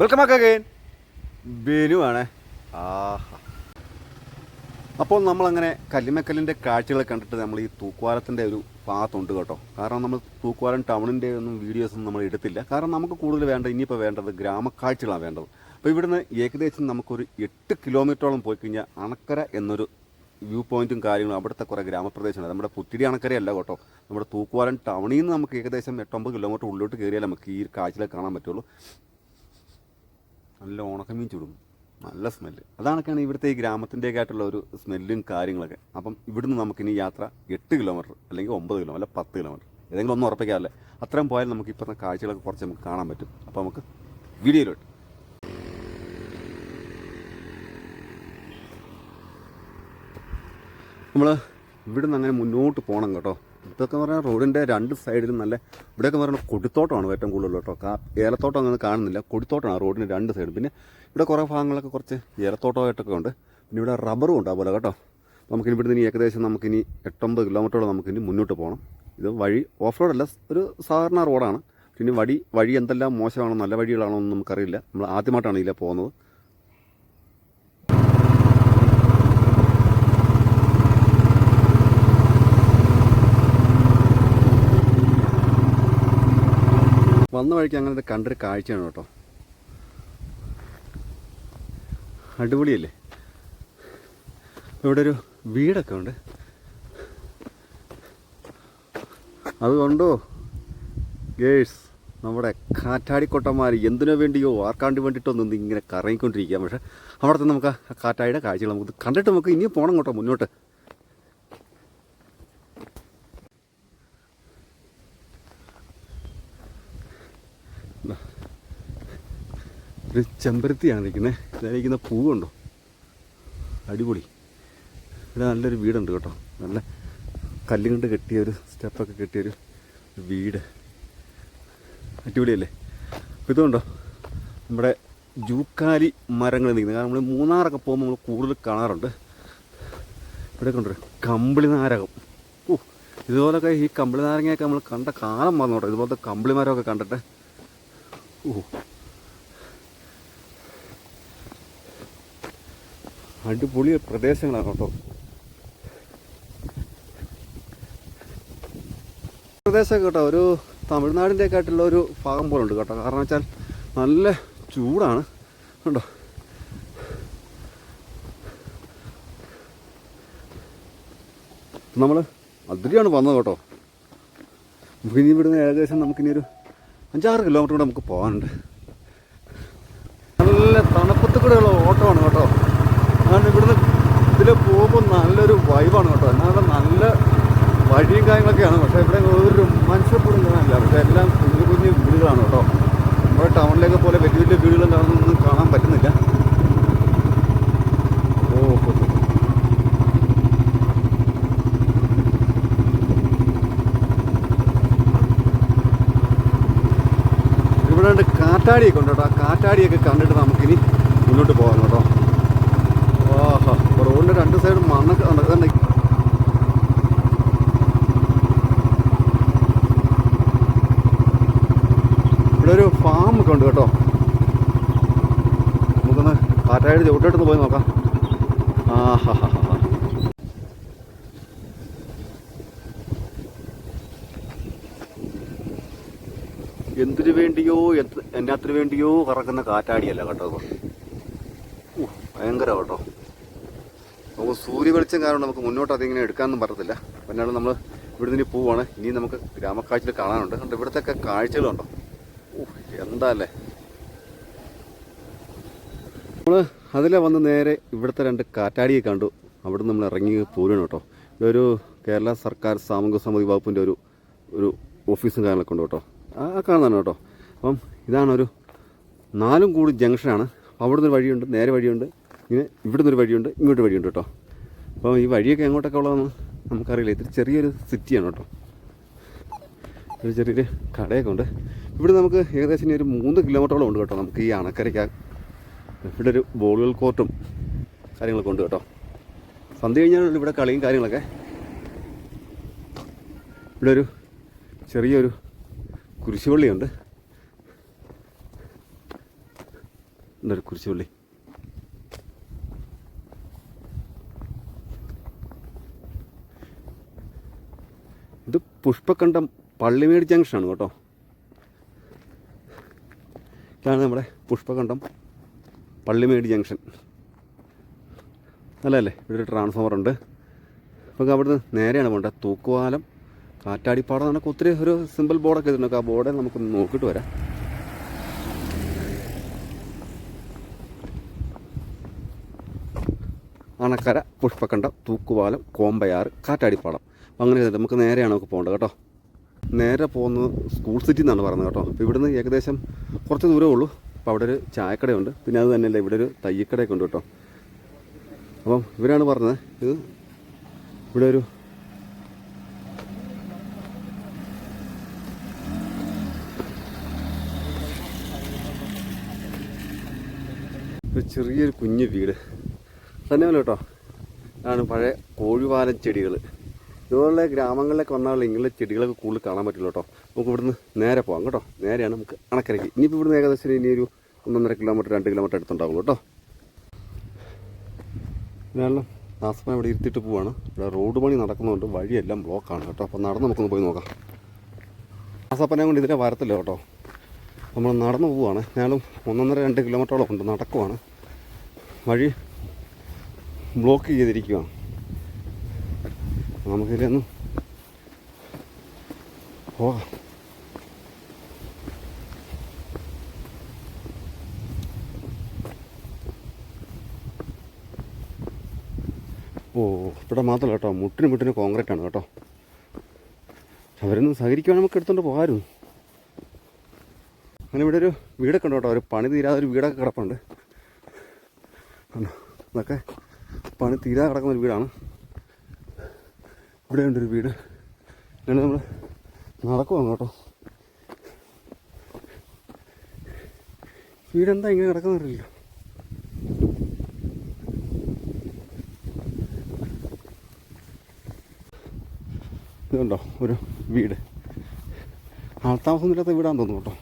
Welcome back again ആണ്. ആഹാ. അപ്പോൾ നമ്മളങ്ങനെ കല്ലിമക്കല്ലിന്റെ കാഴ്ചകൾ കണ്ടിട്ട് നമ്മൾ ഈ തൂക്കുവാരത്തിന്റെ ഒരു ഭാഗത്തുണ്ട് കേട്ടോ. കാരണം നമ്മൾ തൂക്കുവാരം ടൗണിന്റെ ഒന്നും വീഡിയോസ് ഒന്നും നമ്മൾ എടുത്തില്ല. കാരണം നമുക്ക് കൂടുതൽ വേണ്ടത് ഇനിയിപ്പോൾ വേണ്ടത് ഗ്രാമക്കാഴ്ചകളാണ് വേണ്ടത്. അപ്പോൾ ഇവിടുന്ന് ഏകദേശം നമുക്കൊരു എട്ട് കിലോമീറ്ററോളം പോയി കഴിഞ്ഞാൽ അണക്കര എന്നൊരു വ്യൂ പോയിന്റും കാര്യങ്ങളും അവിടുത്തെ കുറേ ഗ്രാമപ്രദേശമാണ് നമ്മുടെ പുത്തിരി അണക്കരയല്ല കേട്ടോ. നമ്മുടെ തൂക്കുവാരൻ ടൗണിൽ നിന്ന് നമുക്ക് ഏകദേശം എട്ടൊമ്പത് കിലോമീറ്റർ ഉള്ളിലോട്ട് കയറിയാൽ നമുക്ക് ഈ കാഴ്ചകൾ കാണാൻ പറ്റുള്ളൂ. നല്ല ഉണക്കമീൻ ചുടും. നല്ല സ്മെല്ല് അതാണൊക്കെയാണ് ഇവിടുത്തെ ഈ ഗ്രാമത്തിന്റെയൊക്കെ ആയിട്ടുള്ള ഒരു സ്മെല്ലും കാര്യങ്ങളൊക്കെ. അപ്പം ഇവിടുന്ന് നമുക്കിനി യാത്ര എട്ട് കിലോമീറ്റർ അല്ലെങ്കിൽ ഒമ്പത് കിലോമീറ്റർ അല്ല പത്ത് കിലോമീറ്റർ ഏതെങ്കിലും ഒന്നും ഉറപ്പിക്കാമല്ലേ? അത്രയും പോയാൽ നമുക്ക് ഇപ്പോഴത്തെ കാഴ്ചകളൊക്കെ കുറച്ച് നമുക്ക് കാണാൻ പറ്റും. അപ്പോൾ നമുക്ക് വീഡിയോയിലോട്ട്. നമ്മൾ ഇവിടുന്ന് അങ്ങനെ മുന്നോട്ട് പോകണം കേട്ടോ. ഇതൊക്കെ പറഞ്ഞാൽ റോഡിന്റെ രണ്ട് സൈഡിലും നല്ല ഇവിടെയൊക്കെ പറഞ്ഞാൽ കൊടിത്തോട്ടമാണ് ഏറ്റവും കൂടുതൽ കേട്ടോ കാ ഏലത്തോട്ടം അങ്ങനെ കാണുന്നില്ല. കൊടിത്തോട്ടമാണ് റോഡിന്റെ രണ്ട് സൈഡും. പിന്നെ ഇവിടെ കുറേ ഭാഗങ്ങളൊക്കെ കുറച്ച് ഏലത്തോട്ടമായിട്ടൊക്കെ ഉണ്ട്. പിന്നെ ഇവിടെ റബ്ബറും ഉണ്ട് അതുപോലെ കേട്ടോ. നമുക്കിനി ഇവിടുന്ന് ഇനി ഏകദേശം നമുക്കിനി എട്ടൊമ്പത് കിലോമീറ്ററോളം നമുക്കിനി മുന്നോട്ട് പോകണം. ഇത് വഴി ഓഫ് റോഡല്ല ഒരു സാധാരണ റോഡാണ്. പിന്നെ വഴി വഴി എന്തെല്ലാം മോശമാണോ നല്ല വഴികളാണോ എന്ന് നമുക്കറിയില്ല. നമ്മൾ ആദ്യമായിട്ടാണ് ഇതിലെ പോകുന്നത്. വന്ന വഴിക്ക് അങ്ങനത്തെ കണ്ടൊരു കാഴ്ചയാണ് കേട്ടോ. അടിപൊളിയല്ലേ? ഇവിടെ ഒരു വീടൊക്കെ ഉണ്ട്. അതുകൊണ്ടോ ഗേഴ്സ് നമ്മുടെ കാറ്റാടിക്കൊട്ടന്മാർ എന്തിനു വേണ്ടിയോ ആർക്കാണ്ട് വേണ്ടിയിട്ടോ നിന്ന് ഇങ്ങനെ കറങ്ങിക്കൊണ്ടിരിക്കുക പക്ഷേ അവിടുത്തെ നമുക്ക് ആ കാറ്റാടിയുടെ കാഴ്ചകൾ നമുക്ക് കണ്ടിട്ട് നമുക്ക് ഇനിയും പോകണം കേട്ടോ മുന്നോട്ട്. ഒരു ചെമ്പരത്തിയാണ് നിൽക്കുന്നത്. ഇതിലിരിക്കുന്ന പൂവുണ്ടോ അടിപൊളി. ഇവിടെ നല്ലൊരു വീടുണ്ട് കേട്ടോ. നല്ല കല്ലും കൊണ്ട് കെട്ടിയ സ്റ്റെപ്പൊക്കെ കെട്ടിയൊരു വീട്. അടിപൊളിയല്ലേ? അപ്പോൾ ഇതുകൊണ്ടോ നമ്മുടെ ജൂക്കാലി മരങ്ങൾ നിൽക്കുന്നത്. കാരണം നമ്മൾ മൂന്നാറൊക്കെ പോകുമ്പോൾ നമ്മൾ കൂടുതൽ കാണാറുണ്ട്. ഇവിടെ കൊണ്ടൊരു കമ്പിളി നാരകം. ഓ ഇതുപോലൊക്കെ ഈ കമ്പിളി നാരങ്ങയൊക്കെ നമ്മൾ കണ്ട കാലം വന്നോട്ടോ ഇതുപോലത്തെ കമ്പിളി മരമൊക്കെ കണ്ടിട്ട്. ഓ അടിപൊളി പ്രദേശങ്ങളാണ് കേട്ടോ പ്രദേശമൊക്കെ കേട്ടോ ഒരു തമിഴ്നാടിന്റെ ഒക്കെ ആയിട്ടുള്ള ഒരു ഭാഗം പോലെ ഉണ്ട് കേട്ടോ. കാരണം വെച്ചാൽ നല്ല ചൂടാണ്. കണ്ടോ? നമ്മൾ അതിരിയാണ് വന്നത് കേട്ടോ. ഇനി ഇവിടുന്ന് ഏകദേശം നമുക്കിനി ഒരു അഞ്ചാറ് കിലോമീറ്റർ കൂടെ നമുക്ക് പോകാനുണ്ട്. നല്ല തണുപ്പത്ത് കൂടെയുള്ള ഓട്ടമാണ് കേട്ടോ. അതുകൊണ്ട് ഇവിടുന്ന് ഇതിൽ പോകുമ്പോൾ നല്ലൊരു വൈബാണ് കേട്ടോ. എന്നാലും നല്ല വഴിയും കാര്യങ്ങളൊക്കെയാണ്. പക്ഷേ ഇവിടെ ഒരു മനുഷ്യപ്പോഴും കാണാനില്ല. പക്ഷേ എല്ലാം കുഞ്ഞു കുഞ്ഞു വീടുകളാണ് കേട്ടോ. നമ്മുടെ ടൗണിലേക്ക് പോലെ വലിയ വലിയ വീടുകളും കാണുന്നൊന്നും കാണാൻ പറ്റുന്നില്ല. ഇവിടെ കാറ്റാടിയൊക്കെ ഉണ്ട് കേട്ടോ. ആ കാറ്റാടിയൊക്കെ കണ്ടിട്ട് നമുക്കിനി മുന്നോട്ട് പോകാം കേട്ടോ. റോഡിന്റെ രണ്ട് സൈഡ് മണ്ണൊക്കെ. ഇതുണ്ട്. ഇവിടെ ഒരു ഫാം ഒക്കെ ഉണ്ട് കേട്ടോ നമുക്കൊന്ന് കാറ്റായിട്ട് ചവിട്ടോട്ടൊന്ന് പോയി നോക്കാം ആ എന്തിനു വേണ്ടിയോ എന്നാത്തിനു വേണ്ടിയോ കറക്കുന്ന കാറ്റാടിയല്ല കേട്ടോ ഭയങ്കര കേട്ടോ നമുക്ക് സൂര്യ വെളിച്ചം കാരണം നമുക്ക് മുന്നോട്ട് അതിങ്ങനെ എടുക്കാനൊന്നും പറ്റത്തില്ല. പിന്നാണ് നമ്മൾ ഇവിടെ നിന്ന് പോവാണ്. ഇനി നമുക്ക് ഗ്രാമക്കാഴ്ചയിൽ കാണാനുണ്ട്. കണ്ട് ഇവിടുത്തെ ഒക്കെ കാഴ്ചകളുണ്ടോ എന്താ അല്ലേ നമ്മൾ അതിലെ വന്ന് നേരെ ഇവിടുത്തെ രണ്ട് കാറ്റാടിയെ കണ്ടു. അവിടെ നമ്മൾ ഇറങ്ങി പോരുകയാണ് കേട്ടോ. ഇവിടെ ഒരു കേരള സർക്കാർ സാമൂഹിക സമിതി വകുപ്പിന്റെ ഒരു ഒരു ഓഫീസും കാര്യങ്ങളൊക്കെ ഉണ്ട് കേട്ടോ. ആ കാണുന്നതാണ് കേട്ടോ. അപ്പം ഇതാണൊരു ഒരു നാലും കൂടി ജംഗ്ഷനാണ്. അവിടെ നിന്ന് വഴിയുണ്ട് നേരെ വഴിയുണ്ട്. ഇങ്ങനെ ഇവിടുന്ന് ഒരു വഴിയുണ്ട് ഇങ്ങോട്ട് വഴിയുണ്ട് കേട്ടോ. അപ്പോൾ ഈ വഴിയൊക്കെ എങ്ങോട്ടൊക്കെ ഉള്ളതെന്ന് നമുക്കറിയില്ല. ഇത്തിരി ചെറിയൊരു സിറ്റിയാണ് കേട്ടോ. ഒരു ചെറിയൊരു കടയൊക്കെ ഉണ്ട്. ഇവിടെ നമുക്ക് ഏകദേശം ഒരു മൂന്ന് കിലോമീറ്ററോളം ഉണ്ട് കേട്ടോ നമുക്ക് ഈ അണക്കരയ്ക്ക് ഇവിടെ ഒരു ബോളുകൾ കോർട്ടും കാര്യങ്ങളൊക്കെ ഉണ്ട് കേട്ടോ. സന്ധ്യ കഴിഞ്ഞാൽ ഇവിടെ കളിയും കാര്യങ്ങളൊക്കെ. ഇവിടെ ഒരു ചെറിയൊരു കുരിശുപള്ളിയുണ്ട്. ഉണ്ട് ഒരു കുരിശുപള്ളി ഇത് പുഷ്പക്കണ്ടം പള്ളിമേട് ജംഗ്ഷനാണ് കേട്ടോ. ഇതാണ് നമ്മുടെ പുഷ്പകണ്ടം പള്ളിമേട് ജംഗ്ഷൻ. നല്ലതല്ലേ? ഇവിടെ ഒരു ട്രാൻസ്ഫോമർ ഉണ്ട്. നമുക്ക് അവിടുന്ന് നേരെയാണ് പോകേണ്ടത്. തൂക്കുവാലം കാറ്റാടിപ്പാടം എന്നൊക്കെ ഒത്തിരി ഒരു സിമ്പിൾ ബോർഡൊക്കെ ഇതുണ്ടൊക്കെ ആ ബോർഡ് നമുക്കൊന്ന് നോക്കിയിട്ട് വരാം. അണക്കര പുഷ്പക്കണ്ടം തൂക്കുപാലം കോമ്പയാറ് കാറ്റാടിപ്പാടം. അങ്ങനെ ചെയ്തിട്ട് നമുക്ക് നേരെയാണ് നമുക്ക് പോകേണ്ടത് കേട്ടോ. നേരെ പോകുന്നത് സ്കൂൾ സിറ്റി എന്നാണ് പറയുന്നത് കേട്ടോ. അപ്പോൾ ഇവിടുന്ന് ഏകദേശം കുറച്ച് ദൂരമേ ഉള്ളൂ. അപ്പോൾ അവിടെ ഒരു ചായക്കടയുണ്ട്. പിന്നെ അത് തന്നെയല്ല ഇവിടെ ഒരു തയ്യക്കടയൊക്കെ ഉണ്ട് കേട്ടോ. അപ്പം ഇവരാണ് പറഞ്ഞത് ഇത് ഇവിടെ ഒരു ഒരു ചെറിയൊരു കുഞ്ഞു വീട്. തന്നെയല്ലോ കേട്ടോ. ആണ് പഴയ കോഴിവാലൻ ചെടികൾ ഇതുപോലുള്ള ഗ്രാമങ്ങളിലൊക്കെ വന്നാൽ ഇങ്ങനെ ചെടികളൊക്കെ കൂടുതൽ കാണാൻ പറ്റില്ല കേട്ടോ. നമുക്ക് ഇവിടുന്ന് നേരെ പോകാം കേട്ടോ. നേരെയാണ് നമുക്ക് അണക്കരയ്ക്ക്. ഇനിയിപ്പോൾ ഇവിടുന്ന് ഏകദേശം ഇനി ഒരു ഒന്നൊന്നര കിലോമീറ്റർ രണ്ട് കിലോമീറ്റർ അടുത്തുണ്ടാവുള്ളൂ കേട്ടോ. ഇതിനെല്ലാം നാസപ്പ ഇവിടെ ഇരുത്തിയിട്ട് പോവാണ്. ഇവിടെ റോഡ് പണി നടക്കുന്നതുകൊണ്ട് വഴിയെല്ലാം ബ്ലോക്കാണ് കേട്ടോ. അപ്പോൾ നടന്ന് നമുക്കൊന്ന് പോയി നോക്കാം. നാസപ്പനെ കൊണ്ട് ഇതിലെ വരത്തില്ല കേട്ടോ. നമ്മൾ നടന്നു പോവുകയാണ് ഞാനും ഒന്നൊന്നര രണ്ട് കിലോമീറ്ററോളം ഉണ്ട്. നടക്കുവാണ്. വഴി ബ്ലോക്ക് ചെയ്തിരിക്കുകയാണ് നമുക്കിതിലൊന്ന് പോകാം ഓ ഇവിടെ മാത്രമല്ല കേട്ടോ. മുട്ടിന് മുട്ടിന് കോൺക്രീറ്റ് ആണ് കേട്ടോ. അവരൊന്നും സഹകരിക്കുവാണെങ്കിൽ നമുക്ക് എടുത്തോണ്ട് പോകാമായിരുന്നു. അങ്ങനെ ഇവിടെ ഒരു വീടൊക്കെ ഉണ്ട് കേട്ടോ. ഒരു പണി തീരാതെ ഒരു വീടൊക്കെ കിടപ്പുണ്ട്. ഇതൊക്കെ പണി തീരാതെ കിടക്കുന്ന ഒരു വീടാണ്. ഇവിടെ ഉണ്ടൊരു വീട്. ഞാൻ നമ്മൾ നടക്കുവാണ് കേട്ടോ. വീടെന്താ ഇങ്ങനെ കിടക്കുന്നറിയില്ലോ ഇതുണ്ടോ ഒരു വീട്. ആൾത്താമസമൊന്നുമില്ലാത്ത വീടാന്ന് തോന്നുന്നു കേട്ടോ.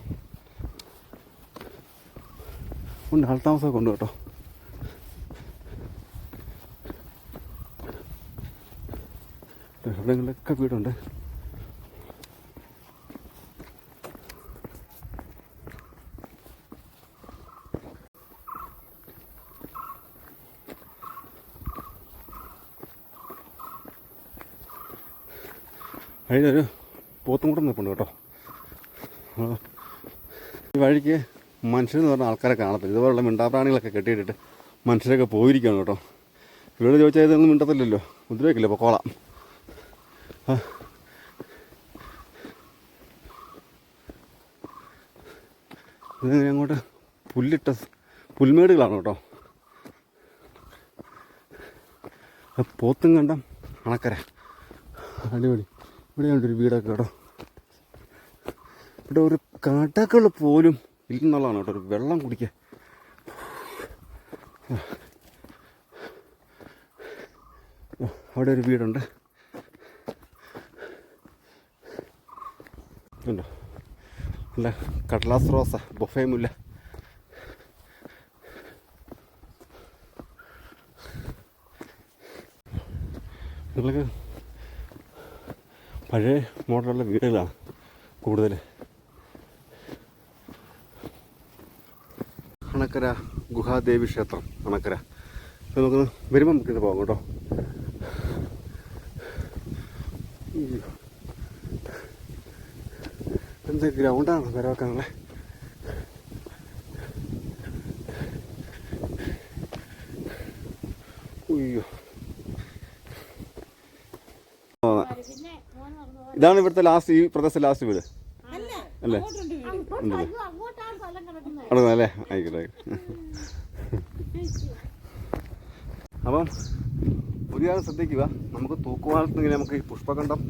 ഉണ്ട് ആൾത്താമസമൊക്കെ ഉണ്ട് കേട്ടോ. എവിടെങ്ങളിലൊക്കെ വീടുണ്ട്. അതിനൊരു പോത്തും കൂടെ നിൽപ്പുണ്ട് കേട്ടോ. ഈ വഴിക്ക് മനുഷ്യരെന്ന് പറഞ്ഞ ആൾക്കാരെ കാണത്തില്ല. ഇതുപോലുള്ള മിണ്ടാപ്രാണികളൊക്കെ കെട്ടിയിട്ടിട്ട് മനുഷ്യരൊക്കെ പോയിരിക്കുകയാണ് കേട്ടോ. ഇവിടെ ചോദിച്ചാൽ ഇതൊന്നും മിണ്ടത്തില്ലല്ലോ. ഉപദ്രവിക്കില്ല? പൊക്കോളാം. ഇതിങ്ങനെ അങ്ങോട്ട് പുല്ലിട്ട പുൽമേടുകളാണ് കേട്ടോ. പോത്തും കണ്ടം അണക്കര. അടിപൊളി. ഇവിടെ ഒരു വീടൊക്കെ കേട്ടോ. ഇവിടെ ഒരു കടകൾ പോലും ഇല്ലെന്നുള്ളതാണ് കേട്ടോ. ഒരു വെള്ളം കുടിക്കുക അവിടെ ഒരു വീടുണ്ട്. ഉണ്ടോ അല്ല കടലാസ് റോസ ബൊഫേ മുല്ല. നിങ്ങൾക്ക് പഴയ മോഡലുള്ള വീടുകളാണ് കൂടുതൽ അണക്കര ഗുഹാദേവി ക്ഷേത്രം അണക്കര. നമുക്ക് വരുമ്പോൾ നമുക്കിത് പോകാം കേട്ടോ അയ്യോ. എന്ത് ഗ്രൗണ്ടാണ് ആ, ഇതാണ് ഇവിടുത്തെ ലാസ്റ്റ് ഈ പ്രദേശത്തെ ലാസ്റ്റ് വീട്. അല്ലേ? അവിടെ ആയിക്കോട്ടെ. അപ്പം ഒരു കാര്യം ശ്രദ്ധിക്കുക. നമുക്ക് തൂക്കുപാലത്ത് ഇങ്ങനെ നമുക്ക് ഈ പുഷ്പകണ്ഠം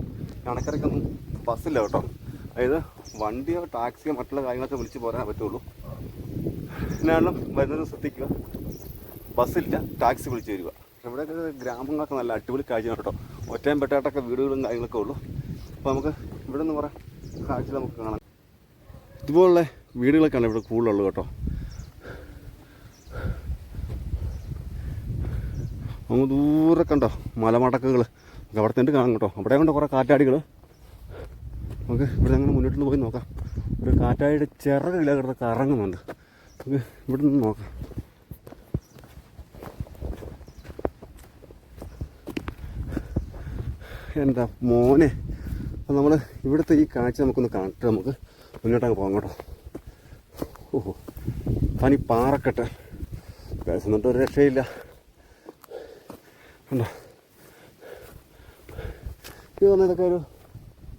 അണക്കരക്കൊന്നും ബസ്സില്ല കേട്ടോ. അതായത് വണ്ടിയോ ടാക്സിയോ മറ്റുള്ള കാര്യങ്ങളൊക്കെ വിളിച്ച് പോരാൻ പറ്റുള്ളൂ. എന്നാണല്ലോ വരുന്നത് ശ്രദ്ധിക്കുക. ബസ്സില്ല ടാക്സി വിളിച്ച് വരിക. ഇവിടെയൊക്കെ ഗ്രാമങ്ങളൊക്കെ നല്ല അടിപൊളി കാഴ്ചയാണ് കേട്ടോ. ഒറ്റയും പെട്ടാട്ടൊക്കെ വീടുകളും കാര്യങ്ങളൊക്കെ ഉള്ളൂ. അപ്പോൾ നമുക്ക് ഇവിടെ നിന്ന് പറയാം കാഴ്ച നമുക്ക് കാണാം. ഇതുപോലുള്ള വീടുകളൊക്കെയാണ് ഇവിടെ കൂടുതലുള്ളത് കേട്ടോ. അങ്ങ് ദൂരെ കണ്ടോ മലമടക്കുകൾ അവിടെ തന്നെ കാണാം കേട്ടോ. അവിടെ കണ്ടോ കുറേ കാറ്റാടികൾ നമുക്ക് ഇവിടെ അങ്ങനെ മുന്നോട്ട് പോയി നോക്കാം. ഒരു കാറ്റായിട്ട് ചിറകില്ല കിടന്ന് കറങ്ങുന്നുണ്ട്. നമുക്ക് ഇവിടെ നിന്ന് നോക്കാം. എന്താ മോനെ? അപ്പം നമ്മൾ ഇവിടുത്തെ ഈ കാഴ്ച നമുക്കൊന്ന് കാണിട്ട് നമുക്ക്. മുന്നോട്ടങ്ങ് പോകാം കേട്ടോ. ഓഹോ പനി പാറക്കെട്ട്. എന്നിട്ട് ഒരു രക്ഷയില്ല. ഉണ്ടോ ഇത് ഇതൊക്കെ ഒരു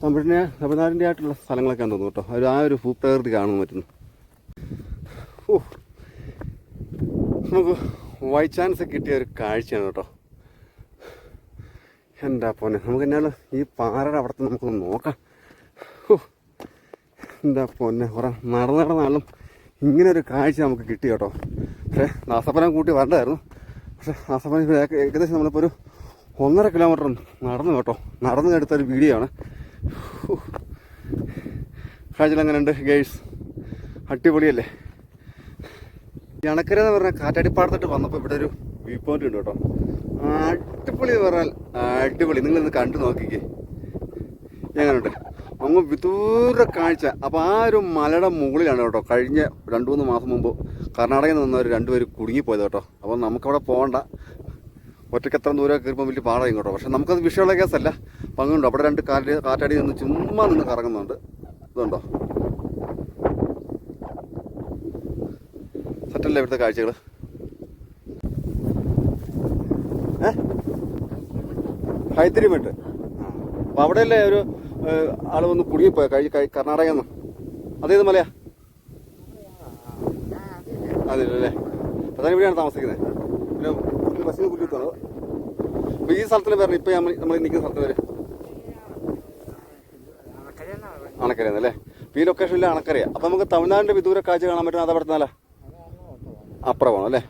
തമിഴിനെ തമിഴ്നാടിന്റെ ആയിട്ടുള്ള സ്ഥലങ്ങളൊക്കെ തോന്നുന്നു കേട്ടോ. ഒരു ആ ഒരു ഭൂപ്രകൃതി കാണാൻ പറ്റുന്നു. നമുക്ക് വൈ ചാൻസ് കിട്ടിയ ഒരു കാഴ്ചയാണ് കേട്ടോ. എന്താ പോന്നെ? നമുക്ക് എന്നാലും ഈ പാറയുടെ അവിടുത്തെ നമുക്കൊന്ന് നോക്കാം. എന്താ പോന്നെ? കുറെ നടന്ന് നടന്നാലും ഇങ്ങനെ ഒരു കാഴ്ച നമുക്ക് കിട്ടി കേട്ടോ. പക്ഷേ ദാസപ്പനം കൂട്ടി വരണ്ടായിരുന്നു. പക്ഷേ ഏക- ഏകദേശം നമ്മളിപ്പോൾ ഒരു ഒന്നര കിലോമീറ്റർ നടന്നു കേട്ടോ. നടന്നു എടുത്തൊരു വീഡിയോ ആണ്. ഹോ. അങ്ങനെ ഉണ്ട് ഗേഴ്സ് അടിപൊളിയല്ലേ? ഈ അണക്കര എന്ന് പറഞ്ഞാൽ കാറ്റാടിപ്പാടത്തിട്ട് വന്നപ്പോൾ ഇവിടെ ഒരു വ്യൂ പോയിന്റ് ഉണ്ട് കേട്ടോ. അടിപൊളി എന്ന് പറഞ്ഞാൽ അടിപൊളി. നിങ്ങളിന്ന് കണ്ടു നോക്കിക്കേ. എങ്ങനെയുണ്ട്? അങ്ങ് വിദൂര കാഴ്ച. അപ്പോൾ ആ ഒരു മലയുടെ മുകളിലാണ് കേട്ടോ കഴിഞ്ഞ രണ്ട് മൂന്ന് മാസം മുമ്പ് കർണാടകയിൽ നിന്ന് ഒരു രണ്ടുപേർ കുടുങ്ങിപ്പോയത് കേട്ടോ. അപ്പോൾ നമുക്കവിടെ പോകണ്ട ഒറ്റയ്ക്ക് എത്ര ദൂരം കയറുമ്പോൾ വലിയ പാടാ ഇങ്ങോട്ടോ. പക്ഷെ നമുക്കത് വിഷയമുള്ള കേസല്ല. പങ്കുണ്ടോ? അവിടെ രണ്ട് കാറ്റ് കാറ്റാടി നിന്ന് ചുമ്മാ നിന്ന് കറങ്ങുന്നുണ്ട്. ഇതുണ്ടോ? സെറ്റല്ലേ ഇവിടുത്തെ കാഴ്ചകൾ ഏ? ഹൈദരിമേട്ട് അപ്പൊ അവിടെയല്ലേ ഒരു ആൾ വന്ന് കുടുങ്ങിപ്പോയ? കഴി- കർണാടകയിൽ നിന്ന്. അതേത് മലയാ? അതില്ലല്ലേ അതാണ് ഇവിടെയാണ് താമസിക്കുന്നത്. പിന്നെ പുള്ളി ബസ്സിന് പുല്ലിട്ടാണോ അപ്പൊ ഈ സ്ഥലത്തിന് പേര് ഇപ്പൊ നമ്മൾ നമ്മൾ നിൽക്കുന്ന സ്ഥലത്തിന് പേര് അണക്കരയെന്നല്ലേ ഈ ലൊക്കേഷനിൽ അണക്കരയാ അപ്പൊ നമുക്ക് തമിഴ്നാടിന്റെ വിദൂര കാഴ്ച കാണാൻ പറ്റും അത് അവിടെ അപ്പുറം അപ്പുറമാണ് അല്ലേ?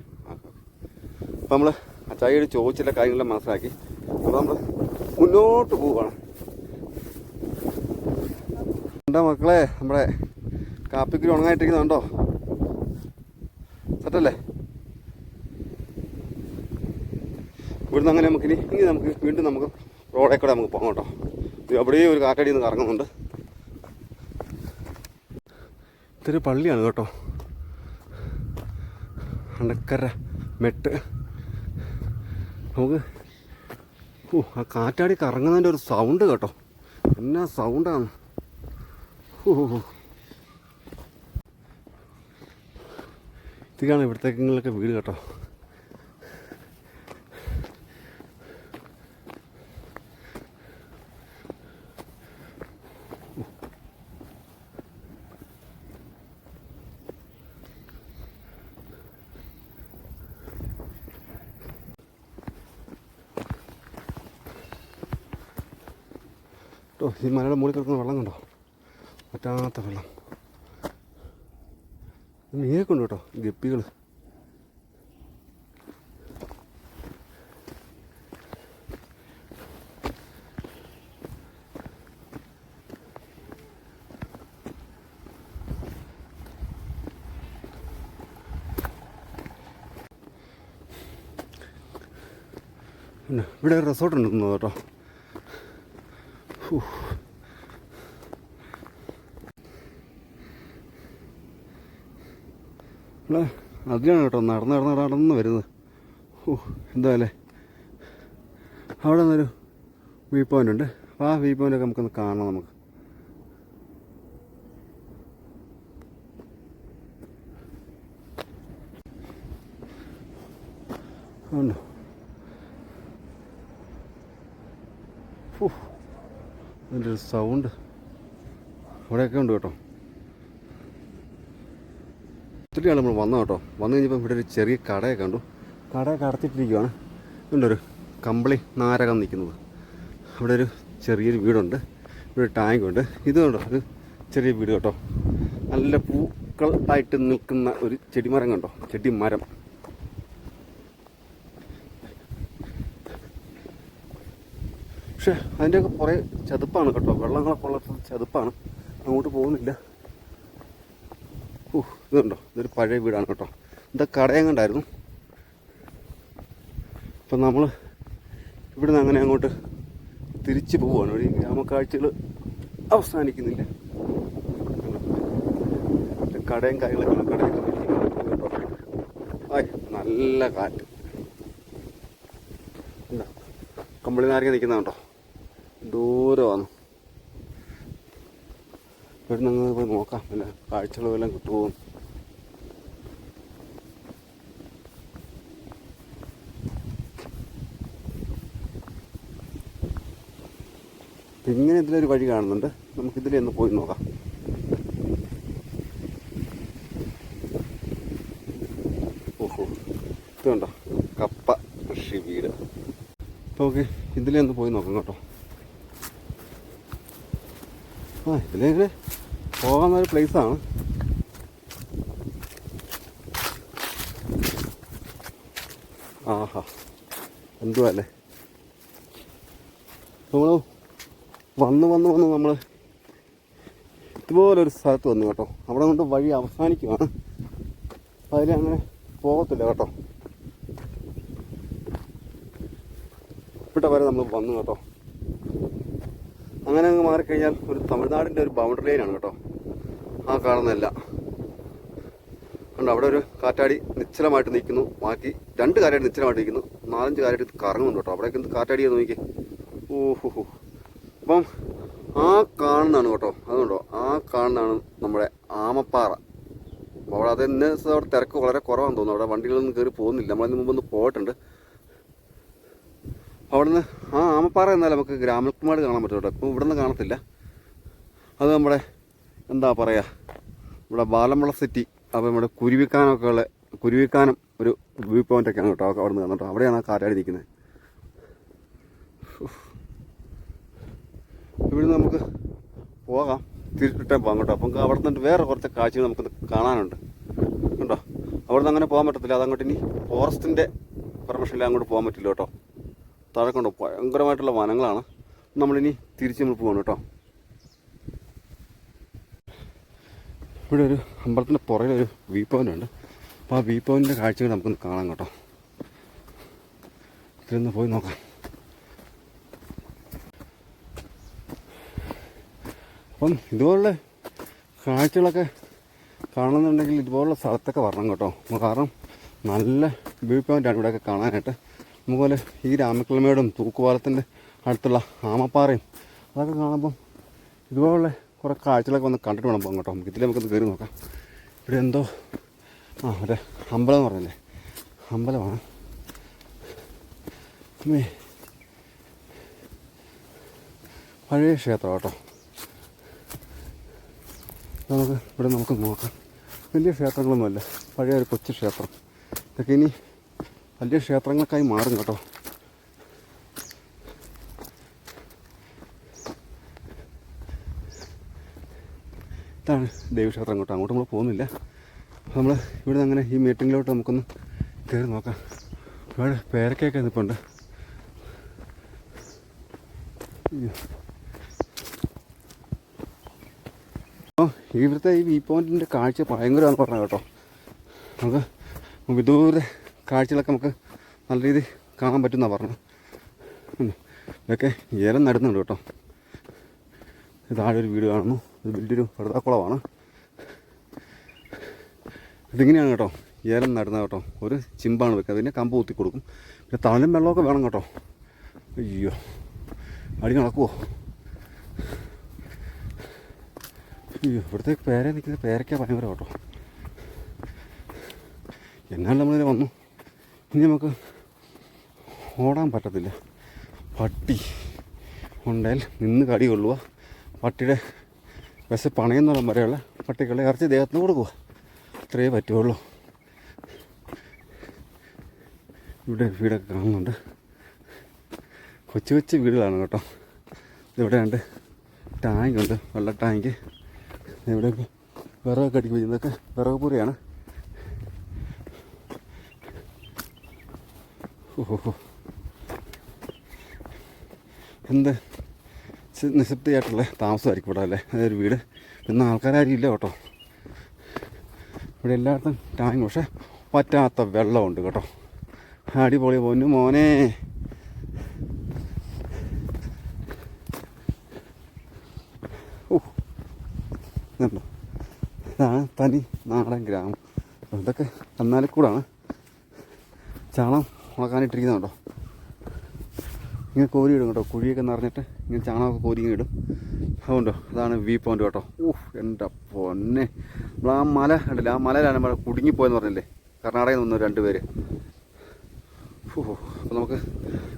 അപ്പം നമ്മൾ അച്ചായിയോട് ചോദിച്ചില്ല കാര്യങ്ങളെ മനസ്സിലാക്കി. അപ്പോൾ നമ്മൾ മുന്നോട്ട് പോവുകയാണ്. എന്താ മക്കളെ? നമ്മുടെ കാപ്പിക്കുരി ഉണങ്ങായിട്ടിരിക്കുന്നുണ്ടോ സെറ്റല്ലേ? ഇവിടുന്ന് അങ്ങനെ നമുക്ക് ഇനി ഇനി നമുക്ക് വീണ്ടും നമുക്ക് റോഡേ കൂടെ നമുക്ക് പോകാം കേട്ടോ. അവിടെയും ഒരു കാറ്റടിയിൽ നിന്ന് കറങ്ങുന്നുണ്ട്. ഇതൊരു പള്ളിയാണ് കേട്ടോ. അണക്കര മെട്ട്. നമുക്ക് ഓ ആ കാറ്റാടി കറങ്ങുന്നതിന്റെ ഒരു സൗണ്ട് കേട്ടോ. എന്നാ സൗണ്ടാണ് ഓ ഇതൊക്കെയാണ് ഇവിടത്തേക്കിങ്ങളൊക്കെ വീട് കേട്ടോ. കേട്ടോ ഈ മലയുടെ മുകളിൽ കിടക്കുന്ന വെള്ളം കണ്ടോ? പറ്റാത്ത വെള്ളം. മീനൊക്കെ ഉണ്ട് കേട്ടോ ഗപ്പികൾ ഇവിടെ ഒരു റിസോർട്ട് ഉണ്ടെന്ന് കേട്ടോ. അതിലാണ് കേട്ടോ നടന്ന് നടന്ന് നടന്ന് വരുന്നത്. ഓ എന്താ അല്ലേ? അവിടെ നിന്നൊരു വ്യൂ പോയിന്റ് ഉണ്ട്. അപ്പോൾ ആ വ്യൂ പോയിന്റൊക്കെ നമുക്കൊന്ന് കാണണം നമുക്ക്. ഉണ്ടോ അതിന്റെ ഒരു സൗണ്ട് അവിടെയൊക്കെ ഉണ്ട് കേട്ടോ. ഒത്തിരി ആൾ നമ്മൾ വന്നത് കേട്ടോ. വന്നു കഴിഞ്ഞപ്പോൾ ഇവിടെ ഒരു ചെറിയ കടയൊക്കെ കണ്ടു. കടയൊക്കെ അടച്ചിട്ടിരിക്കുകയാണ് ഇതുണ്ടൊരു കമ്പിളി നാരകം നിൽക്കുന്നത്. അവിടെ ഒരു ചെറിയൊരു വീടുണ്ട്. ഇവിടെ ടാങ്കുണ്ട് ഇത് കണ്ടോ? ഒരു ചെറിയ വീട് കേട്ടോ. നല്ല പൂക്കളായിട്ട് നിൽക്കുന്ന ഒരു ചെടിമരം കണ്ടോ? ചെടിമരം. പക്ഷെ അതിന്റെയൊക്കെ കുറേ ചതുപ്പാണ് കേട്ടോ. വെള്ളങ്ങളൊക്കെ ഉള്ള ചതുപ്പാണ്. അങ്ങോട്ട് പോകുന്നില്ല. ഓ ഇതുണ്ടോ? ഇതൊരു പഴയ വീടാണ് കേട്ടോ. എന്താ കടയങ്ങണ്ടായിരുന്നു അപ്പം നമ്മൾ ഇവിടുന്ന് അങ്ങനെ അങ്ങോട്ട് തിരിച്ചു പോവുകയാണ്. ഒരു ഗ്രാമക്കാഴ്ചകൾ അവസാനിക്കുന്നില്ല? കടയും കാര്യങ്ങളൊക്കെ. കടയൊക്കെ കേട്ടോ. ആയ് നല്ല കാറ്റ്. എന്താ കമ്പിളി നാരങ്ങ നിൽക്കുന്നുണ്ടോ ദൂരമാണ് ഇവിടുന്ന് അങ്ങ് പോയി നോക്കാം. പിന്നെ കാഴ്ചകൾ വല്ലതും കിട്ടുമോ? ഇങ്ങനെ ഇതിലൊരു വഴി കാണുന്നുണ്ട്. നമുക്ക് ഇതിലേ ഒന്ന് പോയി നോക്കാം. ഓഹോ. ഇത് കണ്ടോ? കപ്പ കൃഷി വീട്. അപ്പോൾ ഓക്കെ ഇതിലേ ഒന്ന് പോയി നോക്കാം കേട്ടോ. ആ ഇതിലേക്ക് പോകാവുന്ന ഒരു പ്ലേസാണ് ആഹാ എന്തുവാ അല്ലേ? നമ്മൾ വന്ന് വന്ന് വന്ന് നമ്മൾ ഇതുപോലൊരു സ്ഥലത്ത് വന്നു കേട്ടോ. അവിടെ കൊണ്ട് വഴി അവസാനിക്കുവാണ്. അതിൽ അങ്ങനെ പോകത്തില്ല കേട്ടോ. ഇവിടെ വരെ നമ്മൾ വന്നു കേട്ടോ. അങ്ങനെ അങ്ങ് മാറിക്കഴിഞ്ഞാൽ ഒരു തമിഴ്നാടിന്റെ ഒരു ബൗണ്ടറി ലൈനാണ് കേട്ടോ. ആ കാണുന്നതല്ല. കണ്ടോ അവിടെ ഒരു കാറ്റാടി നിശ്ചലമായിട്ട് നിൽക്കുന്നു. ബാക്കി രണ്ട് കാറ്റാടി നിശ്ചലമായിട്ട് നിൽക്കുന്നു. നാലഞ്ച് കാറ്റാടി കറങ്ങുന്നുണ്ട് കേട്ടോ. അവിടേക്ക് എന്ത് കാറ്റാടിയാ നോക്കി ഓഹോ അപ്പം ആ കാണുന്നതാണ് കേട്ടോ. അതുകൊണ്ടോ ആ കാണുന്നതാണ് നമ്മുടെ ആമപ്പാറ. അപ്പോൾ അവിടെ അത് ഇന്ന് അവിടെ തിരക്ക് വളരെ കുറവാണെന്ന് തോന്നുന്നു. അവിടെ വണ്ടികളൊന്നും കയറി പോകുന്നില്ല. നമ്മളതിന് മുമ്പ് ഒന്ന് പോയിട്ടുണ്ട്. അവിടുന്ന് ആ ആമപ്പാറ എന്നാൽ നമുക്ക് ഗ്രാമക്കുമാട് കാണാൻ പറ്റും കേട്ടോ. ഇപ്പോൾ ഇവിടെ കാണത്തില്ല. അത് നമ്മുടെ എന്താ പറയുക ഇവിടെ ബാലമ്പള സിറ്റി അപ്പോൾ നമ്മുടെ കുരുവിക്കാനൊക്കെ ഉള്ള കുരുവിക്കാനം ഒരു വ്യൂ പോയിന്റൊക്കെയാണ് കേട്ടോ അവിടെ നിന്ന് കേട്ടോ. അവിടെയാണ് ആ കാറ്റാടി നിൽക്കുന്നത്. ഇവിടുന്ന് നമുക്ക് പോകാം. തിരിച്ചിട്ടേ പോകാം കേട്ടോ. അപ്പം അവിടെ നിന്ന് വേറെ കുറച്ച് കാഴ്ചകൾ നമുക്ക് കാണാനുണ്ട്. കേട്ടോ അവിടെ നിന്ന് അങ്ങനെ പോകാൻ പറ്റത്തില്ല. അതങ്ങോട്ട് ഇനി ഫോറസ്റ്റിന്റെ പെർമിഷനിൽ അങ്ങോട്ട് പോകാൻ പറ്റില്ല കേട്ടോ. താഴെ കണ്ടോ ഭയങ്കരമായിട്ടുള്ള വനങ്ങളാണ്. നമ്മളിനി തിരിച്ച് നമ്മൾ പോകണം കേട്ടോ. ഇവിടെ ഒരു അമ്പലത്തിന്റെ പുറകിലൊരു വ്യൂ പോയിന്റ് അപ്പോൾ ആ വ്യൂ പോയിന്റിന്റെ കാഴ്ചകൾ നമുക്കൊന്ന് കാണാം കേട്ടോ. ഇതിലൊന്ന് പോയി നോക്കാം. അപ്പം ഇതുപോലുള്ള കാഴ്ചകളൊക്കെ കാണുന്നുണ്ടെങ്കിൽ ഇതുപോലുള്ള സ്ഥലത്തൊക്കെ വരണം കേട്ടോ. കാരണം നല്ല വ്യൂ പോയിന്റാണ് ഇവിടെയൊക്കെ കാണാനായിട്ട്. അതുപോലെ ഈ രാമക്കിളമേടും തൂക്കുപാലത്തിന്റെ അടുത്തുള്ള ആമപ്പാറയും അതൊക്കെ കാണുമ്പം ഇതുപോലുള്ള കുറേ കാഴ്ചകളൊക്കെ ഒന്ന് കണ്ടിട്ട് വേണം പോകാം കേട്ടോ. നമുക്ക് ഇതിൽ നമുക്കൊന്ന് കയറി നോക്കാം. ഇവിടെ എന്തോ ആ അതെ അമ്പലം എന്ന് പറഞ്ഞല്ലേ? അമ്പലമാണ്. പഴയ ക്ഷേത്രം കേട്ടോ. നമുക്ക് ഇവിടെ നമുക്ക് നോക്കാം. വലിയ ക്ഷേത്രങ്ങളൊന്നുമല്ല പഴയ ഒരു കൊച്ചു ക്ഷേത്രം. ഇതൊക്കെ ഇനി വലിയ ക്ഷേത്രങ്ങൾക്കായി മാറും കേട്ടോ. ഇതാണ് ദേവീക്ഷേത്രം കേട്ടോ. അങ്ങോട്ട് നമ്മൾ പോകുന്നില്ല. നമ്മൾ ഇവിടെ അങ്ങനെ ഈ മീറ്റിങ്ങിലോട്ട് നമുക്കൊന്ന് കയറി നോക്കാം. ഒരുപാട് പേരക്കൊക്കെ നിൽപ്പുണ്ട്. അപ്പോൾ ഇവിടുത്തെ ഈ വ്യൂ പോയിന്റിന്റെ കാഴ്ച ഭയങ്കരമാണെന്ന് പറഞ്ഞത് കേട്ടോ. നമുക്ക് വിദൂര കാഴ്ചകളൊക്കെ നമുക്ക് നല്ല രീതിയിൽ കാണാൻ പറ്റുമെന്നാണ് പറഞ്ഞത്. ഉം. ഇതൊക്കെ ഏലം നടുന്നുണ്ട് കേട്ടോ. താഴെ ഒരു വീട് കാണുന്നു. ഇത് വലിയൊരു വെറുതാക്കുളമാണ് ഇതിങ്ങനെയാണ് കേട്ടോ. ഏലം നടുന്നത് കേട്ടോ. ഒരു ചിമ്പാണ് വെക്കുക. പിന്നെ കമ്പ് കുത്തി കൊടുക്കും. പിന്നെ തണലും വെള്ളമൊക്കെ വേണം കേട്ടോ. അയ്യോ. അടി നടക്കുമോ അയ്യോ. ഇവിടുത്തെ പേര നിൽക്കുന്ന പേരയ്ക്ക ഭയങ്കര കേട്ടോ എന്നാലും നമ്മളിതിൽ വന്നു. ഇനി നമുക്ക് ഓടാൻ പറ്റത്തില്ല. പട്ടി. ഉണ്ടെങ്കിൽ നിന്ന് കടി കൊള്ളുക. പട്ടിയുടെ വിശ പണയെന്നോളം വരെയുള്ള പട്ടികളെ ഇറച്ചി ദേഹത്തിന് കൊടുക്കുക. ഇത്രയേ പറ്റുള്ളൂ ഇവിടെ വീടൊക്കെ കാണുന്നുണ്ട്. കൊച്ചു കൊച്ചു വീടുകളാണ് കേട്ടോ. ഇവിടെ ഉണ്ട് ടാങ്ക് ഉണ്ട് വെള്ള ടാങ്ക്. ഇവിടെ വിറകൊക്കെ അടിക്കുമ്പോൾ ഇതൊക്കെ വിറക് പൂരയാണ്. ഓഹോ. എന്ത്? നിശബ്ദയായിട്ടുള്ള താമസമായിരിക്കും ഇവിടെ അല്ലേ? അതൊരു വീട്. പിന്നെ ആൾക്കാരും ഇല്ല കേട്ടോ. ഇവിടെ എല്ലായിടത്തും ടാങ്ക് പക്ഷേ പറ്റാത്ത വെള്ളമുണ്ട് കേട്ടോ. അടിപൊളി പോന്നു മോനെ. ഓണ്ടോ ഇതാണ് തനി നാടൻ ഗ്രാമം. ഇതൊക്കെ കന്നാലിക്കൂടാണ് ചാണം ഉണക്കാനിട്ടിരിക്കുന്നുണ്ടോ? ഇങ്ങനെ കോരി ഇടും കേട്ടോ. കുഴിയൊക്കെ നിറഞ്ഞിട്ട് ഇങ്ങനെ ചാണകമൊക്കെ കോരി ഇടും അതുകൊണ്ടോ അതാണ് വ്യൂ പോയിന്റ് കേട്ടോ. ഊഹ് എന്റെ പൊന്നെ. നമ്മൾ ആ മല കണ്ടില്ല? ആ മലയിലാണ് നമ്മൾ കുടുങ്ങിപ്പോയെന്ന് പറഞ്ഞില്ലേ? കർണാടകയിൽ നിന്ന് രണ്ട് പേര്. അപ്പോൾ നമുക്ക്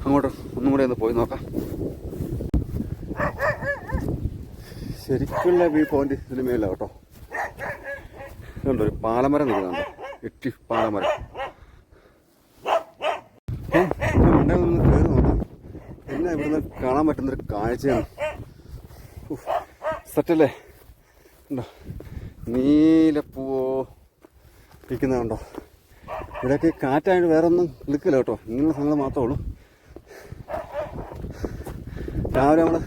അങ്ങോട്ട് ഒന്നും കൂടെ ഒന്ന് പോയി നോക്കാം. ശരിക്കുള്ള വ്യൂ പോയിന്റ് ഇതിന് മേലില്ല കേട്ടോ. ഇതുണ്ട് ഒരു പാലമരം നിൽക്കുന്നുണ്ട് എട്ടി പാലമരം ഏ, ഇതിന്റെ മണ്ടയിൽ നിന്ന് കയറി നോക്കി. പിന്നെ ഇവിടുന്ന് കാണാൻ പറ്റുന്നൊരു കാഴ്ചയാണ്. സെറ്റല്ലേ? ഉണ്ടോ? നീലപ്പൂവോ ഇരിക്കുന്നതുണ്ടോ ഇവിടെയൊക്കെ കാറ്റായിട്ട് വേറെ ഒന്നും നിൽക്കില്ല കേട്ടോ. ഇങ്ങനെയുള്ള സംഗതി മാത്രമേ ഉള്ളൂ. രാവിലെ നമ്മൾ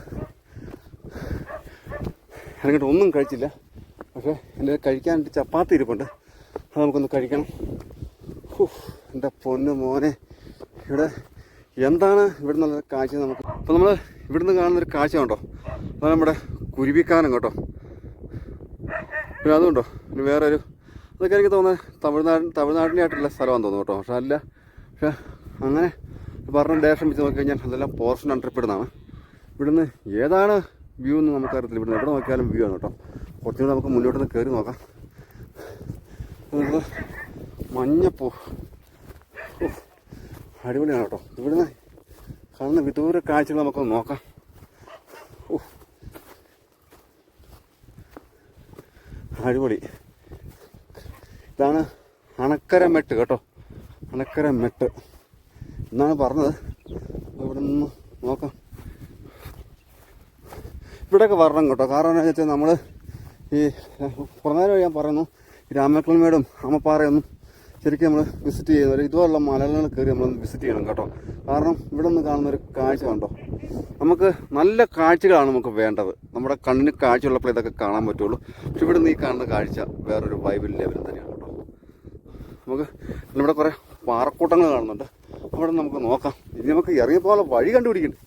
ഇറങ്ങിയിട്ട് ഒന്നും കഴിച്ചില്ല. പക്ഷേ എന്റെ കഴിക്കാനായിട്ട് ചപ്പാത്തി ഇരിപ്പുണ്ട്. അത് നമുക്കൊന്ന് കഴിക്കണം. എന്റെ പൊന്ന് മോനെ. ഇവിടെ എന്താണ് ഇവിടുന്ന് കാഴ്ച നമുക്ക് അപ്പോൾ നമ്മൾ ഇവിടുന്ന് കാണുന്നൊരു കാഴ്ച ഉണ്ടോ അത് നമ്മുടെ കുരുവിക്കാനം കേട്ടോ. പിന്നെ അതുകൊണ്ടോ പിന്നെ വേറെ ഒരു അതൊക്കെ എനിക്ക് തോന്നുന്നത് തമിഴ്നാട് തമിഴ്നാടിന്റെ ആയിട്ടുള്ള സ്ഥലമാണെന്ന് തോന്നുന്നു കേട്ടോ. പക്ഷെ അല്ല പക്ഷെ അങ്ങനെ പറഞ്ഞ ഡയറക്ഷൻ വെച്ച് നോക്കിക്കഴിഞ്ഞാൽ അതെല്ലാം പോർഷൻ അണ്ടർപ്പെടുന്നതാണ് ഇവിടുന്ന് ഏതാണ് വ്യൂ എന്ന് നമുക്കറിയത്തില്ല. ഇവിടുന്ന് എവിടെ നോക്കിയാലും വ്യൂ ആണ് കേട്ടോ. കുറച്ചുകൂടെ നമുക്ക് മുന്നോട്ട് നിന്ന് കയറി നോക്കാം. മഞ്ഞപ്പൂ. ഉഫ്. അടിപൊളിയാണ് കേട്ടോ ഇവിടുന്ന് കാണുന്ന വിദൂര കാഴ്ചകൾ നമുക്കൊന്ന് നോക്കാം. അടിപൊളി. ഇതാണ് അണക്കര മെട്ട് കേട്ടോ. അണക്കര മെട്ട്. എന്നാണ് പറഞ്ഞത്? ഇവിടെ നിന്ന് നോക്കാം. ഇവിടെയൊക്കെ വരണം കേട്ടോ. കാരണം എന്താണെന്ന് വെച്ചാൽ നമ്മൾ ഈ പുറമേരം ഞാൻ പറയുന്നു. രാമക്കൽമേടും അമ്മപ്പാറയൊന്നും ശരിക്കും നമ്മൾ വിസിറ്റ് ചെയ്യുന്നവർ ഇതുപോലുള്ള മലകളിൽ കയറി നമ്മൾ വിസിറ്റ് ചെയ്യണം കേട്ടോ. കാരണം ഇവിടെ നിന്ന് കാണുന്ന ഒരു കാഴ്ച കണ്ടോ? നമുക്ക് നല്ല കാഴ്ചകളാണ് നമുക്ക് വേണ്ടത്. നമ്മുടെ കണ്ണിന് കാഴ്ചയുള്ളപ്പോൾ ഇതൊക്കെ കാണാൻ പറ്റുള്ളൂ. പക്ഷെ ഇവിടെ നിന്ന് ഈ കാണുന്ന കാഴ്ച വേറൊരു വൈബിൽ ലെവൽ തന്നെയാണ് കേട്ടോ. നമുക്ക് ഇവിടെ കുറേ പാറക്കൂട്ടങ്ങൾ കാണുന്നുണ്ട്. അവിടെ നമുക്ക് നോക്കാം. ഇനി നമുക്ക് ഇറങ്ങിപ്പോലെ വഴി കണ്ടുപിടിക്കണ്ടേ.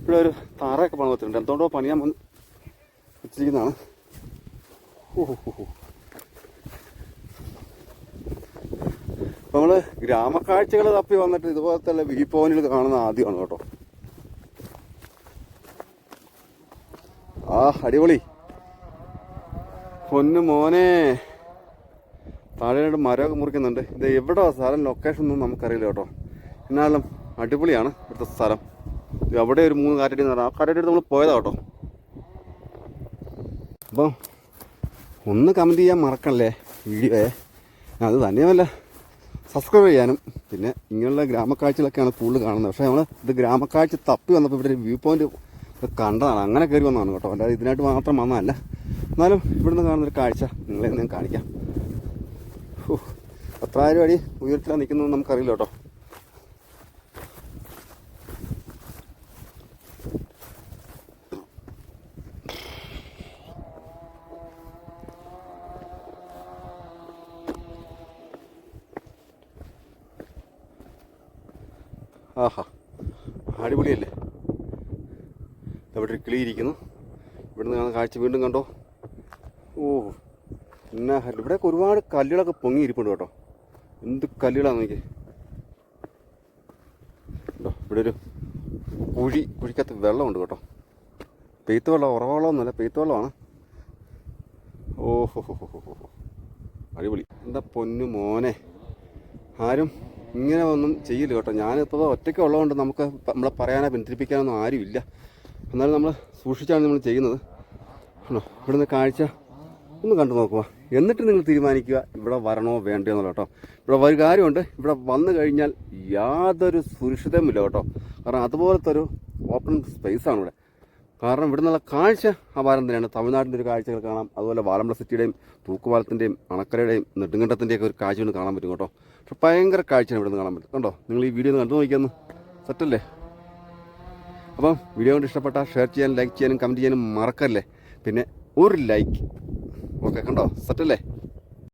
ഇവിടെ ഒരു താറയൊക്കെ പണിതിട്ടുണ്ട് എന്തുകൊണ്ടോ പണിയാൻ വന്ന് വെച്ചിരിക്കുന്നതാണ്. അപ്പം നമ്മൾ ഗ്രാമക്കാഴ്ചകൾ തപ്പി വന്നിട്ട് ഇതുപോലത്തെ വ്യൂ പോയിന്റിൽ കാണുന്ന ആദ്യമാണ് കേട്ടോ. ആ അടിപൊളി. പൊന്നു മോനെ. താഴെയായിട്ട് മരമൊക്കെ മുറിക്കുന്നുണ്ട്. ഇത് എവിടെ സ്ഥലം ലൊക്കേഷൻ ഒന്നും നമുക്കറിയില്ല കേട്ടോ. എന്നാലും അടിപൊളിയാണ് ഇവിടുത്തെ സ്ഥലം. അവിടെ ഒരു മൂന്ന് കാറ്റടി എന്ന് പറഞ്ഞാൽ ആ കാറ്റടി നമ്മൾ പോയതാ കേട്ടോ. അപ്പം ഒന്ന് കമന്റ് ചെയ്യാൻ മറക്കണല്ലേ വീഡിയോയെ. അത് തന്നെയുമല്ല. സബ്സ്ക്രൈബ് ചെയ്യാനും പിന്നെ ഇങ്ങനെയുള്ള ഗ്രാമക്കാഴ്ചകളൊക്കെയാണ് കൂടുതൽ കാണുന്നത്. പക്ഷേ നമ്മൾ ഇത് ഗ്രാമക്കാഴ്ച തപ്പി വന്നപ്പോൾ ഇവിടെ വ്യൂ പോയിന്റ് കണ്ടതാണ്. അങ്ങനെ കയറി വന്നതാണ് കേട്ടോ. അല്ലാതെ ഇതിനായിട്ട് മാത്രം വന്നതല്ല. എന്നാലും ഇവിടുന്ന് കാണുന്നൊരു കാഴ്ച നിങ്ങളെ ഞാൻ കാണിക്കാം. അത്രയും അടി ഉയരത്തിലാണ് നിൽക്കുന്നത് നമുക്കറിയില്ല കേട്ടോ ആഹാ അടിപൊളിയല്ലേ അവിടെ ഒരു കിളി ഇരിക്കുന്നു ഇവിടുന്ന് കാണുന്ന കാഴ്ച വീണ്ടും കണ്ടോ? ഓ എന്നാ ഇവിടെ ഇവിടെയൊക്കെ ഒരുപാട് കല്ലുകളൊക്കെ പൊങ്ങിയിരിപ്പുണ്ട് കേട്ടോ. എന്ത് കല്ലുകളാണെന്ന് നോക്കി ഇവിടെ ഒരു കുഴി കുഴിക്കകത്ത് വെള്ളമുണ്ട് കേട്ടോ. പെയ്ത്ത് വെള്ളം ഉറവെള്ളമൊന്നുമല്ല പെയ്ത്ത് വെള്ളമാണ്. ഓഹോ അടിപൊളി. എന്താ പൊന്നു മോനെ? ആരും ഇങ്ങനെ ഒന്നും ചെയ്യില്ല കേട്ടോ. ഞാനിപ്പോൾ ഒറ്റയ്ക്ക് ഉള്ളതുകൊണ്ട് നമുക്ക് നമ്മളെ പറയാനോ പിന്തിരിപ്പിക്കാനൊന്നും ആരുമില്ല. എന്നാലും നമ്മൾ സൂക്ഷിച്ചാണ് നമ്മൾ ചെയ്യുന്നത്. ആണോ? ഇവിടുന്ന് കാഴ്ച ഒന്ന് കണ്ടു നോക്കുക എന്നിട്ട് നിങ്ങൾ തീരുമാനിക്കുക ഇവിടെ വരണോ വേണ്ടയോ എന്നുള്ള കേട്ടോ. ഇവിടെ ഒരു കാര്യമുണ്ട്. ഇവിടെ വന്നു കഴിഞ്ഞാൽ യാതൊരു സുരക്ഷിതമില്ല കേട്ടോ. കാരണം അതുപോലത്തെ ഒരു ഓപ്പൺ സ്പേസാണ് ഇവിടെ. കാരണം ഇവിടെ നിന്നുള്ള കാഴ്ച അപാരം തന്നെയാണ്. തമിഴ്നാടിന്റെ ഒരു കാഴ്ചകൾ കാണാം. അതുപോലെ വാലമ്പള സിറ്റിയുടെയും തൂക്കുപാലത്തിന്റെയും അണക്കരയുടെയും നെടുങ്കണ്ടത്തിന്റെയൊക്കെ ഒരു കാഴ്ച കൊണ്ട് കാണാൻ പറ്റും കേട്ടോ. പക്ഷെ ഭയങ്കര കാഴ്ചയാണ് ഇവിടെ നിന്ന് കാണാൻ പറ്റും കണ്ടോ? നിങ്ങൾ ഈ വീഡിയോ കണ്ടു നോക്കിയെന്ന്. സെറ്റല്ലേ? അപ്പം വീഡിയോ കൊണ്ട് ഇഷ്ടപ്പെട്ടാൽ ഷെയർ ചെയ്യാനും ലൈക്ക് ചെയ്യാനും കമന്റ് ചെയ്യാനും മറക്കല്ലേ? പിന്നെ ഒരു ലൈക്ക് ഓക്കെ കണ്ടോ? സെറ്റല്ലേ